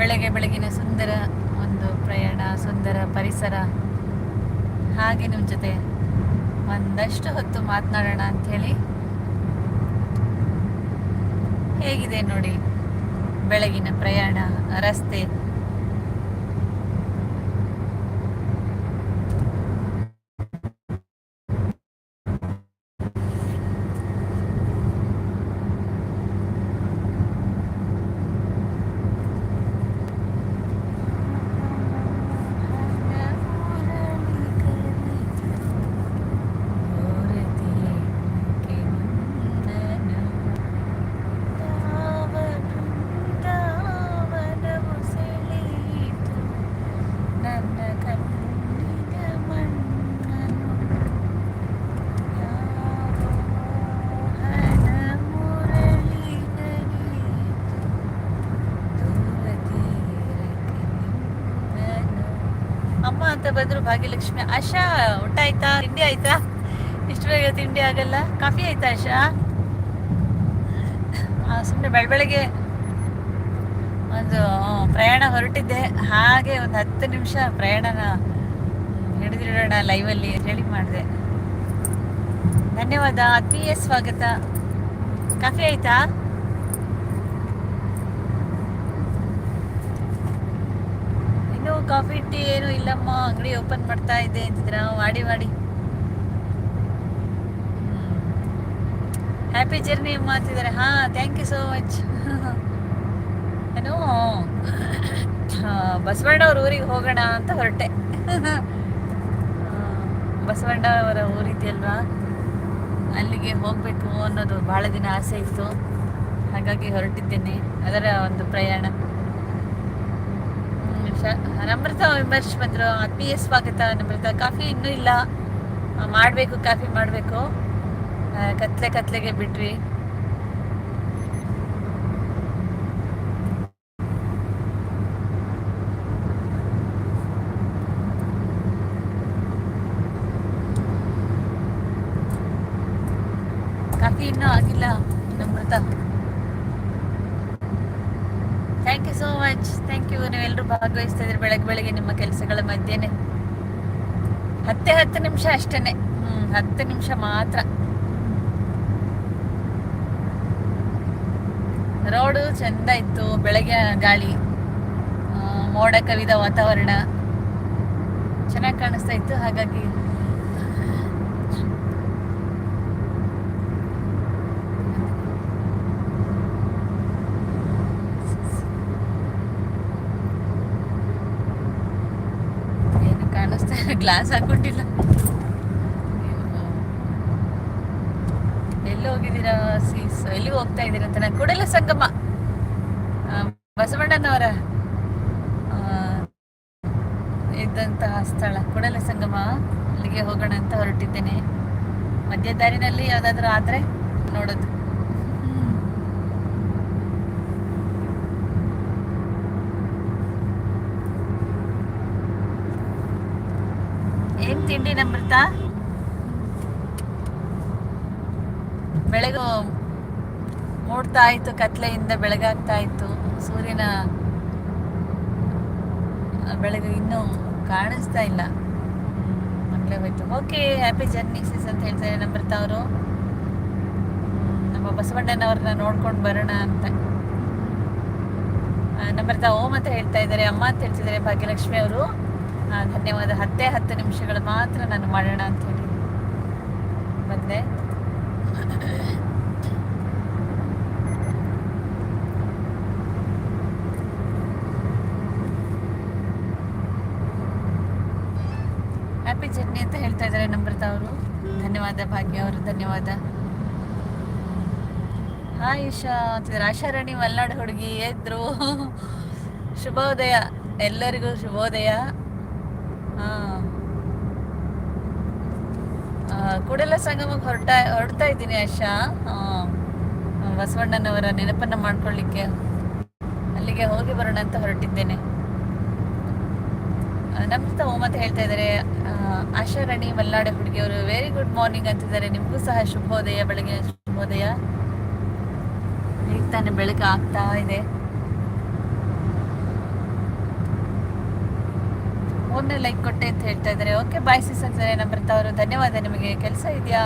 ಬೆಳಗ್ಗೆ ಬೆಳಗಿನ ಸುಂದರ ಒಂದು ಪ್ರಯಾಣ, ಸುಂದರ ಪರಿಸರ. ಹಾಗೆ ನಿಮ್ಮ ಜೊತೆ ಒಂದಷ್ಟು ಹೊತ್ತು ಮಾತನಾಡೋಣ ಅಂಥೇಳಿ ಹೇಗಿದೆ ನೋಡಿ ಬೆಳಗಿನ ಪ್ರಯಾಣ, ರಸ್ತೆ ಅಮ್ಮ ಅಂತ ಬಂದ್ರು ಭಾಗ್ಯಲಕ್ಷ್ಮಿ, ಆಶಾ, ಊಟ ಆಯ್ತಾ? ತಿಂಡಿ ಆಯ್ತಾ? ಇಷ್ಟು ಬೇಗ ತಿಂಡಿ ಆಗಲ್ಲ? ಕಾಫಿ ಆಯ್ತಾ ಆಶಾ? ಸುಮ್ಮನೆ ಬೆಳಬೆಳಗ್ಗೆ ಒಂದು ಪ್ರಯಾಣ ಹೊರಟಿದ್ದೆ. ಹಾಗೆ ಒಂದು ಹತ್ತು ನಿಮಿಷ ಪ್ರಯಾಣನ ಹಿಡಿದಿಡೋಣ ಲೈವಲ್ಲಿ ಹೇಳಿ ಮಾಡಿದೆ. ಧನ್ಯವಾದ. ಆತ್ಮೀಯ ಸ್ವಾಗತ. ಕಾಫಿ ಆಯ್ತಾ ಇನ್ನು ಕಾಫಿ ಟೀ ಏನು ಇಲ್ಲಮ್ಮ, ಅಂಗಡಿ ಓಪನ್ ಮಾಡ್ತಾ ಇದ್ದೆ ಅಂತಿದ್ರ ಮಾಡಿ ಮಾಡಿ ಹ್ಯಾಪಿ ಜರ್ನಿ ಅಮ್ಮ ಅಂತಿದ್ದಾರೆ ಹಾ thank you so much Basavanna ಅವ್ರ ಊರಿಗೆ ಹೋಗೋಣ ಅಂತ ಹೊರಟೆ. ಬಸವಣ್ಣ ಅವರ ಊರಿದೆಯಲ್ವಾ ಅಲ್ಲಿಗೆ ಹೋಗಬೇಕು ಅನ್ನೋದು ಬಹಳ ದಿನ ಆಸೆ ಇತ್ತು. ಹಾಗಾಗಿ ಹೊರಟಿದ್ದೇನೆ. ಅದರ ಒಂದು ಪ್ರಯಾಣ. ನಮ್ರತಾ ವಿಮರ್ಶ್ ಬಂದ್ರು. ಆತ್ಮೀಯ ಸ್ವಾಗತ ನಮ್ರತ ಕಾಫಿ ಇನ್ನೂ ಇಲ್ಲ. ಮಾಡಬೇಕು ಮಾಡ್ಬೇಕು, ಕಾಫಿ ಮಾಡಬೇಕು. ಕತ್ಲೆ ಕತ್ಲೆಗೆ ಬಿಟ್ವಿ ಕಾಫಿ ಇನ್ನೂ ಆಗಿಲ್ಲ Namrata thank you so much thank you ನೀವೆಲ್ಲರೂ ಭಾಗವಹಿಸ್ತಾ ಇದ್ರಿ ಬೆಳಗ್ಗೆ ಬೆಳಗ್ಗೆ ನಿಮ್ಮ ಕೆಲಸಗಳ ಮಧ್ಯೆನೆ. ಹತ್ತೆ ಹತ್ತು ನಿಮಿಷ ಅಷ್ಟೇನೆ. ಹ್ಮ್, ಹತ್ತು ನಿಮಿಷ ಮಾತ್ರ. ರೋಡು ಚಂದ ಇತ್ತು. ಬೆಳಗ್ಗೆ ಗಾಳಿ. ಮೋಡ ಕವಿದ ವಾತಾವರಣ. ಚೆನ್ನಾಗಿ ಕಾಣಿಸ್ತಾ ಇತ್ತು. ಹಾಗಾಗಿ ಏನು ಕಾಣಿಸ್ತಾ ಗ್ಲಾಸ್ ಹಾಕೊಂಡಿಲ್ಲ ಎಲ್ಲಿ ಹೋಗಿದ್ದೀರಾ ಸೀಸ್ ಎಲ್ಲಿ ಹೋಗ್ತಾ ಇದ್ದೀರಾ ಅಂತ ಕೂಡಲ ಸಂಗಮ. ಬಸವಣ್ಣನವರ ಇದ್ದಂತಹ ಸ್ಥಳ, ಕೂಡಲ ಸಂಗಮ. ಅಲ್ಲಿಗೆ ಹೋಗೋಣ ಅಂತ ಹೊರಟಿದ್ದೇನೆ. ಮಧ್ಯ ದಾರಿನಲ್ಲಿ ಯಾವ್ದಾದ್ರು ಆದ್ರೆ ನೋಡೋದು ಹ್ಮ್. ಏನ್ ತಿಂಡಿ ನಮೃತ ಬೆಳಗು ಮೂಡ್ತಾ ಇತ್ತು, ಕತ್ಲೆಯಿಂದ ಬೆಳಗಾಗ್ತಾ ಇತ್ತು. ಸೂರ್ಯನ ಬೆಳಗು ಬೆಳಗ್ಗೆ ಇನ್ನೂ ಕಾಣಿಸ್ತಾ ಇಲ್ಲ. ಮಕ್ಕಳೇ ಓಕೆ ಹ್ಯಾಪಿ ಜರ್ನಿ ಸಿಸ್ ಅಂತ ಹೇಳ್ತಾರೆ ನಮೃತ ಅವರು. ನಮ್ಮ ಬಸವಣ್ಣನವ್ರನ್ನ ನೋಡ್ಕೊಂಡು ಬರೋಣ ಅಂತ. ನಮೃತ ಓಂ ಅಂತ ಹೇಳ್ತಾ ಇದ್ದಾರೆ, ಅಮ್ಮ ಅಂತ ಹೇಳ್ತಿದ್ದಾರೆ, ಭಾಗ್ಯಲಕ್ಷ್ಮಿ ಅವರು. ಧನ್ಯವಾದ. ಹತ್ತೇ ಹತ್ತು ನಿಮಿಷಗಳು ಮಾತ್ರ ನಾನು ಮಾಡೋಣ ಅಂತ ಹೇಳಿ ಬಂದೆ. ಹ್ಯಾಪಿ ಜರ್ನಿ ಅಂತ ಹೇಳ್ತಾ ಇದ್ದಾರೆ ನಮ್ರತ ಅವರು. ಧನ್ಯವಾದ ಭಾಗ್ಯ ಅವರು, ಧನ್ಯವಾದ. ಹಾಯ್ ಇಶಾ ಆಶಾರಾಣಿ ಮಲ್ನಾಡು ಹುಡುಗಿ ಎದ್ರು ಶುಭೋದಯ. ಎಲ್ಲರಿಗೂ ಶುಭೋದಯ ಹಾ ಆ, ಕೂಡಲ ಸಂಗಮಕ್ಕೆ ಹೊರಟ ಹೊರಡ್ತಾ ಇದ್ದೀನಿ ಆಶಾ ಬಸವಣ್ಣನವರ ನೆನಪನ್ನ ಮಾಡ್ಕೊಳ್ಳಿಕ್ಕೆ. ಅಲ್ಲಿಗೆ ಹೋಗಿ ಬರೋಣ ಅಂತ ಹೊರಟಿದ್ದೇನೆ. ನಮ್ರತ ಓಮತ್ ಹೇಳ್ತಾ ಇದ್ದಾರೆ. ಆಶಾ ರಾಣಿ ಮಲ್ಲಾಡೆ ಹುಡುಗಿಯವರು ವೆರಿ ಗುಡ್ ಮಾರ್ನಿಂಗ್ ಅಂತಿದ್ದಾರೆ. ನಿಮಗೂ ಸಹ ಶುಭೋದಯ, ಬೆಳಗಿನ ಶುಭೋದಯ. ಈಗ ತಾನೇ ಬೆಳಗ್ಗೆ ಆಗ್ತಾ ಇದೆ. ಮೊನ್ನೆ ಲೈಕ್ ಕೊಟ್ಟೆ ಅಂತ ಹೇಳ್ತಾ ಇದ್ದಾರೆ. ಓಕೆ ಬಾಯ್ ಸಿ ಸಂಜನೆ ನಮ್ರತ ಅವರು, ಧನ್ಯವಾದ ನಿಮಗೆ. ಕೆಲಸ ಇದೆಯಾ?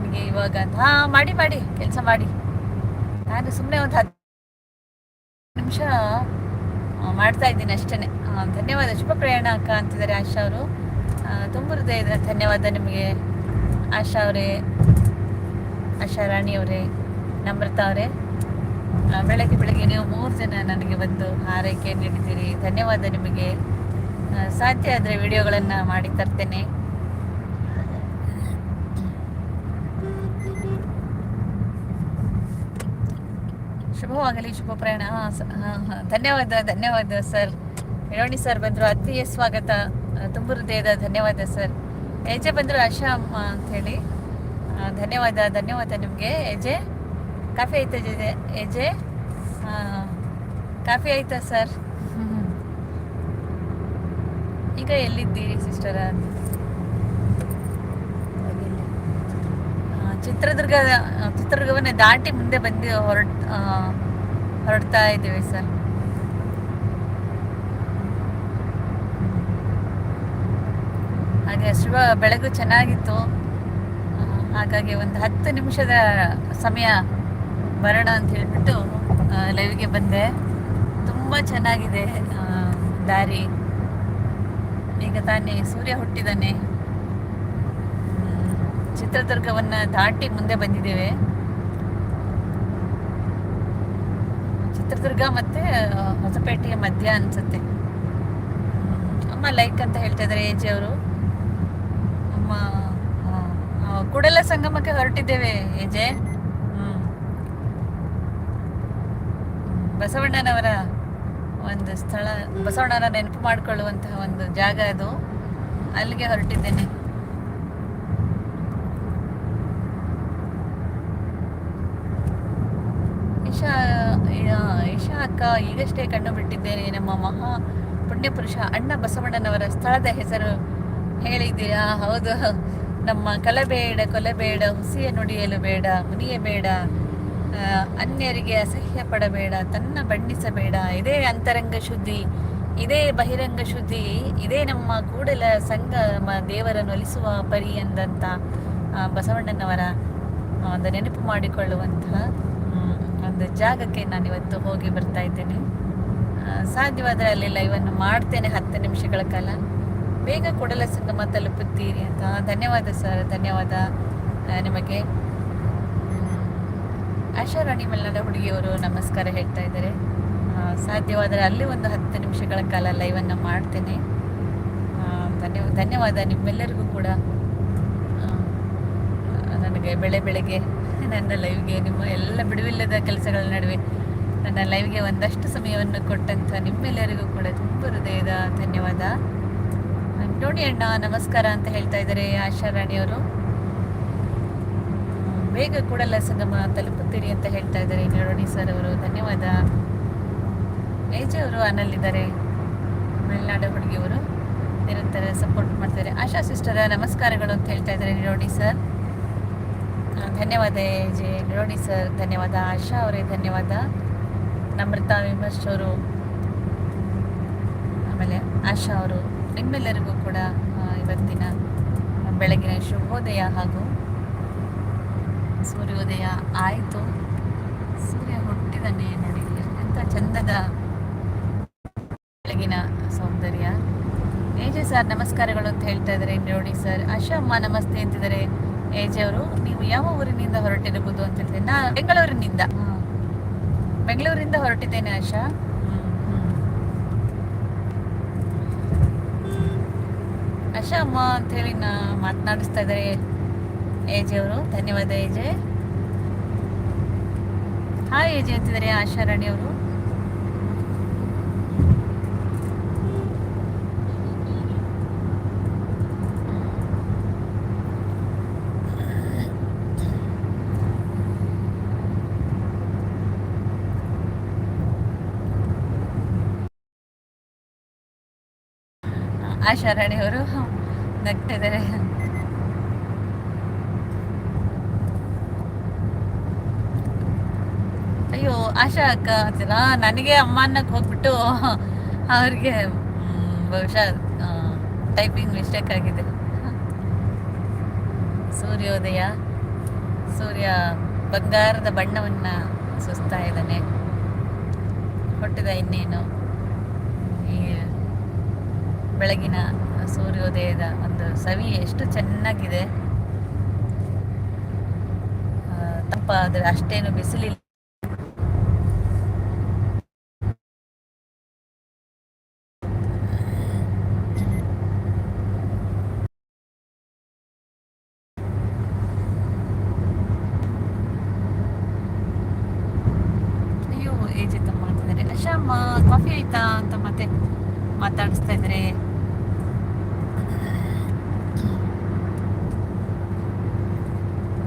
ನಿಮಗೆ ಇವಾಗ ಅಂತ. ಹಾ, ಮಾಡಿ ಮಾಡಿ, ಕೆಲಸ ಮಾಡಿ. ನಾನು ಸುಮ್ಮನೆ ಒಂದು ಹತ್ತು ನಿಮಿಷ ಮಾಡ್ತಾ ಇದ್ದೀನಿ ಅಷ್ಟೇ ಧನ್ಯವಾದ. ಶುಭ ಪ್ರಯಾಣ ಅಕ್ಕ ಅಂತಿದ್ದಾರೆ ಆಶಾ ಅವರು. ತುಂಬ ಹೃದಯದ ಧನ್ಯವಾದ ನಿಮಗೆ. ಆಶಾ ಅವರೇ, ಆಶಾ ರಾಣಿ ಅವರೇ, ನಮ್ರತ ಅವರೇ. ಬೆಳಗ್ಗೆ ಬೆಳಗ್ಗೆ ನೀವು ಮೂರು ಜನ ನನಗೆ ಬಂದು ಆರೈಕೆ ನೀಡಿದ್ದೀರಿ. ಧನ್ಯವಾದ ನಿಮಗೆ. ಸಾಧ್ಯ ಆದರೆ ವಿಡಿಯೋಗಳನ್ನು ಮಾಡಿ ತರ್ತೇನೆ. ಶುಭವಾಗಲಿ, ಶುಭ ಪ್ರಯಾಣ. ಹಾಂ ಹಾಂ. ಧನ್ಯವಾದ ಧನ್ಯವಾದ, ಸರ್. ಹೇಳೋಣಿ ಸರ್ ಬಂದರು. ಅತಿಯ ಸ್ವಾಗತ. ತುಂಬ ಹೃದಯದ ಧನ್ಯವಾದ, ಸರ್. ಎಜೆ ಬಂದರು ಆಶಾ ಅಮ್ಮ ಅಂಥೇಳಿ ಧನ್ಯವಾದ ಧನ್ಯವಾದ ನಿಮಗೆ. ಎಜೆ? ಕಾಫಿ ಆಯ್ತಾ, ಎಜೆ? ಕಾಫಿ ಆಯ್ತಾ, ಸರ್? ಈಗ ಎಲ್ಲಿದ್ದೀರಿ ಸಿಸ್ಟರ ಚಿತ್ರದುರ್ಗ ಚಿತ್ರದುರ್ಗವನ್ನೇ ದಾಟಿ ಮುಂದೆ ಬಂದು ಹೊರಟ ಹೊರಡ್ತಾ ಇದ್ದೀವಿ ಸರ್ ಹಾಗೆ ಶಿವ ಬೆಳಗು ಚೆನ್ನಾಗಿತ್ತು. ಹಾಗಾಗಿ ಒಂದು ಹತ್ತು ನಿಮಿಷದ ಸಮಯ ಬರೋಣ ಅಂತ ಹೇಳ್ಬಿಟ್ಟು ಲೈವ್ಗೆ ಬಂದೆ. ತುಂಬ ಚೆನ್ನಾಗಿದೆ ದಾರಿ. ಈಗ ತಾನೇ ಸೂರ್ಯ ಹುಟ್ಟಿದಾನೆ. ಚಿತ್ರದುರ್ಗವನ್ನ ದಾಟಿ ಮುಂದೆ ಬಂದಿದ್ದೇವೆ. ಚಿತ್ರದುರ್ಗ ಮತ್ತೆ ಹೊಸಪೇಟೆಯ ಮಧ್ಯ ಅನ್ಸುತ್ತೆ. ಅಮ್ಮ ಲೈಕ್ ಅಂತ ಹೇಳ್ತಾ ಇದ್ದಾರೆ ಏಜಿ ಅವರು. ಅಮ್ಮ ಕೂಡಲ ಸಂಗಮಕ್ಕೆ ಹೊರಟಿದ್ದೇವೆ ಎಜೆ ಬಸವಣ್ಣನವರ ಒಂದು ಸ್ಥಳ ಬಸವಣ್ಣನ ನೆನಪು ಮಾಡಿಕೊಳ್ಳುವಂತಹ ಒಂದು ಜಾಗ ಅದು. ಅಲ್ಲಿಗೆ ಹೊರಟಿದ್ದೇನೆ. ಈಶಾ ಈಶಾ ಅಕ್ಕ ಈಗಷ್ಟೇ ಕಂಡು ಬಿಟ್ಟಿದ್ದೇನೆ. ನಮ್ಮ ಮಹಾ ಪುಣ್ಯಪುರುಷ ಅಣ್ಣ ಬಸವಣ್ಣನವರ ಸ್ಥಳದ ಹೆಸರು ಹೇಳಿದ್ದೀರಾ? ಹೌದು. ನಮ್ಮ ಕಲಬೇಡ ಕೊಲಬೇಡ ಹುಸಿಯ ನುಡಿಯಲು ಬೇಡ ಮುನಿಯಬೇಡ ಆ, ಅನ್ಯರಿಗೆ ಅಸಹ್ಯ ಪಡಬೇಡ, ತನ್ನ ಬಣ್ಣಿಸಬೇಡ ಇದೇ ಅಂತರಂಗ ಶುದ್ಧಿ, ಇದೇ ಬಹಿರಂಗ ಶುದ್ಧಿ, ಇದೇ ನಮ್ಮ ಕೂಡಲ ಸಂಘ ದೇವರನ್ನು ಒಲಿಸುವ ಪರಿ ಎಂದಂತ ಬಸವಣ್ಣನವರ ಒಂದು ನೆನಪು ಮಾಡಿಕೊಳ್ಳುವಂತಹ ಒಂದು ಜಾಗಕ್ಕೆ ನಾನು ಇವತ್ತು ಹೋಗಿ ಬರ್ತಾ ಇದ್ದೇನೆ. ಸಾಧ್ಯವಾದರೆ ಅಲ್ಲಿ ಲೈವನ್ನು ಮಾಡ್ತೇನೆ ಹತ್ತು ನಿಮಿಷಗಳ ಕಾಲ. ಬೇಗ ಕೂಡಲ ಸಂಗಮ ತಲುಪುತ್ತೀರಿ ಅಂತ. ಧನ್ಯವಾದ ಸರ್, ಧನ್ಯವಾದ ನಿಮಗೆ. ಆಶಾ ರಾಣಿ ಮಲ್ನಾಡ ಹುಡುಗಿಯವರು ನಮಸ್ಕಾರ ಹೇಳ್ತಾ ಇದ್ದಾರೆ. ಸಾಧ್ಯವಾದರೆ ಅಲ್ಲಿ ಒಂದು ಹತ್ತು ನಿಮಿಷಗಳ ಕಾಲ ಲೈವನ್ನು ಮಾಡ್ತೇನೆ. ಧನ್ಯ ಧನ್ಯವಾದ ನಿಮ್ಮೆಲ್ಲರಿಗೂ ಕೂಡ. ನನಗೆ ಬೆಳೆ ಬೆಳಗ್ಗೆ ನನ್ನ ಲೈವ್ಗೆ ನಿಮ್ಮ ಎಲ್ಲ ಬಿಡುವಿಲ್ಲದ ಕೆಲಸಗಳ ನಡುವೆ ನನ್ನ ಲೈವ್ಗೆ ಒಂದಷ್ಟು ಸಮಯವನ್ನು ಕೊಟ್ಟಂಥ ನಿಮ್ಮೆಲ್ಲರಿಗೂ ಕೂಡ ತುಂಬ ಹೃದಯದ ಧನ್ಯವಾದ. ನೋಡಿ ಅಣ್ಣ, ನಮಸ್ಕಾರ ಅಂತ ಹೇಳ್ತಾ ಇದ್ದಾರೆ ಆಶಾ ರಾಣಿಯವರು. ಬೇಗ ಕೂಡಲ ಸಂಗಮ ತಲುಪುತ್ತೀರಿ ಅಂತ ಹೇಳ್ತಾ ಇದ್ದಾರೆ ನೋಡೋಣಿ ಸರ್ ಅವರು. ಧನ್ಯವಾದ. ಏಜೆ ಅವರು ಅನಲ್ಲಿದ್ದಾರೆ. ಮಲೆನಾಡು ಹುಡುಗಿಯವರು ನಿರಂತರ ಸಪೋರ್ಟ್ ಮಾಡ್ತಾರೆ ಆಶಾ ಸಿಸ್ಟರ ನಮಸ್ಕಾರಗಳು ಅಂತ ಹೇಳ್ತಾ ಇದ್ದಾರೆ ನಿರೋಣಿ ಸರ್ ಧನ್ಯವಾದ ಜೆ ನಿರೋಣಿ ಸರ್ ಧನ್ಯವಾದ ಆಶಾ ಅವರೇ, ಧನ್ಯವಾದ. ನಮ್ರತಾ ವಿಮರ್ಶ್ ಅವರು, ಆಮೇಲೆ ಆಶಾ ಅವರು, ನಿಮ್ಮೆಲ್ಲರಿಗೂ ಕೂಡ ಇವತ್ತಿನ ಬೆಳಗಿನ ಶುಭೋದಯ ಹಾಗೂ ಸೂರ್ಯೋದಯ ಆಯಿತು. ಸೂರ್ಯ ಹುಟ್ಟಿದನೆ ನೋಡಿ. ಎಂಥ ಚಂದದ ಬೆಳಗಿನ ಸೌಂದರ್ಯ. ಏಜೆ ಸರ್, ನಮಸ್ಕಾರಗಳು ಅಂತ ಹೇಳ್ತಾ ಇದ್ದಾರೆ. ನೋಡಿ ಸರ್, ಆಶಾ ಅಮ್ಮ ನಮಸ್ತೆ ಅಂತಿದ್ದಾರೆ. ಏಜೆ ಅವರು, ನೀವು ಯಾವ ಊರಿನಿಂದ ಹೊರಟಿರಬಹುದು ಅಂತ ಹೇಳ್ತಾರೆ ನಾ ಬೆಂಗಳೂರಿನಿಂದ. ಬೆಂಗಳೂರಿಂದ ಹೊರಟಿದ್ದೇನೆ ಆಶಾ. ಆಶಾ ಅಮ್ಮ ಅಂತ ಹೇಳಿ ನಾ ಮಾತನಾಡಿಸ್ತಾ ಇದ್ದಾರೆ. ಏಜೆ ಅವರು. ಧನ್ಯವಾದ ಎಜೆ ಹಾಯ್ ಎಜೆ ಅಂತಿದ್ದಾರೆ ಆಶಾ ರಾಣಿ ಅವರು. ಆಶಾ ರಾಣಿ ಅವರು ನಗ್ತಿದ್ದಾರೆ ಆಶಾ ಅಕ್ಕ ನನಗೆ ಅಮ್ಮ ಅನ್ನಕ್ಕೆ ಹೋಗ್ಬಿಟ್ಟು ಅವ್ರಿಗೆ ಬಹುಶಃ ಟೈಪಿಂಗ್ ಮಿಸ್ಟೇಕ್ ಆಗಿದೆ. ಸೂರ್ಯೋದಯ, ಸೂರ್ಯ ಬಂಗಾರದ ಬಣ್ಣವನ್ನ ಸುಸ್ತಾ ಇದ್ದಾನೆ. ಹೊಟ್ಟಿದ ಇನ್ನೇನು? ಈ ಬೆಳಗಿನ ಸೂರ್ಯೋದಯದ ಒಂದು ಸವಿ ಎಷ್ಟು ಚೆನ್ನಾಗಿದೆ. ತಂಪಾದ್ರೆ ಅಷ್ಟೇನು ಬಿಸಿಲಿಲ್ಲ ಅಯ್ಯೋ ಏಜ್ ಅಂತ ಮಾಡ್ತಿದ್ದಾರೆ ಅಶಮ್ಮ ಕಾಫಿ ಆಯ್ತಾ ಅಂತ ಮತ್ತೆ ಮಾತಾಡಿಸ್ತಾ ಇದ್ರೆ.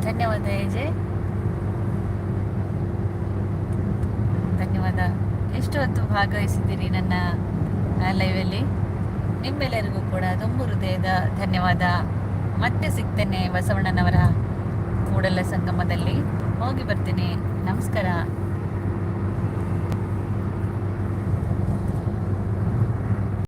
ಧನ್ಯವಾದ ಏಜೆ ಧನ್ಯವಾದ. ಎಷ್ಟು ಹೊತ್ತು ಭಾಗವಹಿಸಿದ್ದೀರಿ ನನ್ನ ಲೈವಲ್ಲಿ ನಿಮ್ಮೆಲ್ಲರಿಗೂ ಕೂಡ ತುಂಬು ಹೃದಯದ ಧನ್ಯವಾದ. ಮತ್ತೆ ಸಿಗ್ತೇನೆ ಬಸವಣ್ಣನವರ ಕೂಡಲ ಸಂಗಮದಲ್ಲಿ. ಹೋಗಿ ಬರ್ತೇನೆ. ನಮಸ್ಕಾರ.